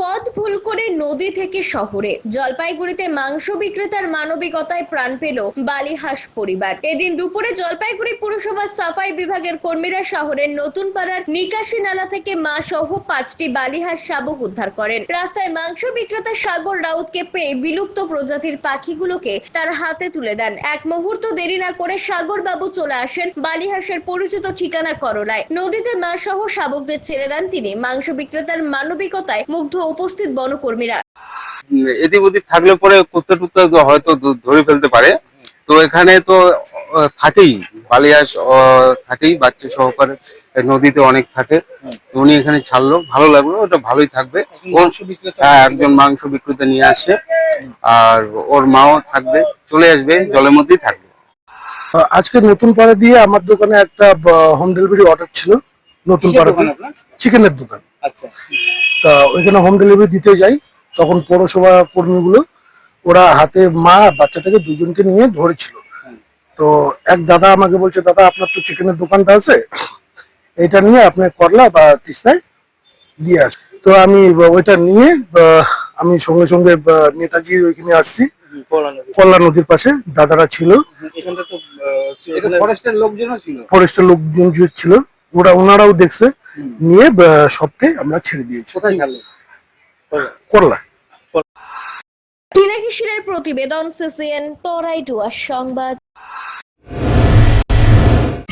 পথ ভুল করে নদী থেকে শহরে। জলপাইগুড়িতে মাংস বিক্রেতার মানবিকতায় প্রাণ পেল বালিহাঁস পরিবার। এদিন দুপুরে জলপাইগুড়ি পুরসভার সাফাই বিভাগের কর্মীরা শহরের নতুন পাড়ার নিকাশি নালা থেকে মা সহ পাঁচটি বালিহাঁস শাবক উদ্ধার করেন। রাস্তায় মাংস বিক্রেতা সাগর রাউতকে পেয়ে বিলুপ্ত প্রজাতির পাখিগুলোকে তার হাতে তুলে দেন। এক মুহূর্ত দেরি না করে সাগর বাবু চলে আসেন বালিহাঁসের পরিচিত ঠিকানা করলায়। নদীতে মা সহ শাবকদের ছেড়ে দেন তিনি। মাংস বিক্রেতার মানবিকতায় মুগ্ধ উপস্থিত বনকর্মীরা। এদিক ওদিক থাকলে পরে কুত্তা টুত্তা হয়তো ধরে ফেলতে পারে। তো এখানে তো থাকেই। বালিয়াস থাকেই বাচ্চা সহকারে। নদীতে অনেক থাকে। উনি এখানে ছাড়লো। ভালো লাগল। ওটা ভালোই থাকবে। হ্যাঁ একজন মাংস বিক্রেতা নিয়ে আসে। আর ওর মাও থাকবে। চলে আসবে। জলের মধ্যেই থাকবে। আজকে নতুন পাড়া দিয়ে আমার দোকানে একটা হোম ডেলিভারি অর্ডার ছিল। নতুন পাড়া চিকেনের দোকান। আচ্ছা। তা ওইখানে হোম ডেলিভারি দিতে যাই তখন পৌরসভা কর্মীগুলো ওরা হাতে মা বাচ্চাটাকে দুজনকে নিয়ে ধরেছিল। তো এক দাদা আমাকে বলছে দাদা আপনার তো চিকেনের দোকানটা আছে এটা নিয়ে আপনি করলা বা তিস্তায় দিয়ে আস তো আমি ওইটা নিয়ে আহ, আমি সঙ্গে সঙ্গে নেতাজি ওইখানে আসছি। কল্যাণ নদীর পাশে। দাদারা ছিল। ফরেস্টের লোকজন ছিল ওরা ওনারাও দেখছে নিয়ে সবকে আমরা ছেড়ে দিয়েছি। করলা। প্রতিবেদন সিসিএন তরাই ডুয়ার সংবাদ।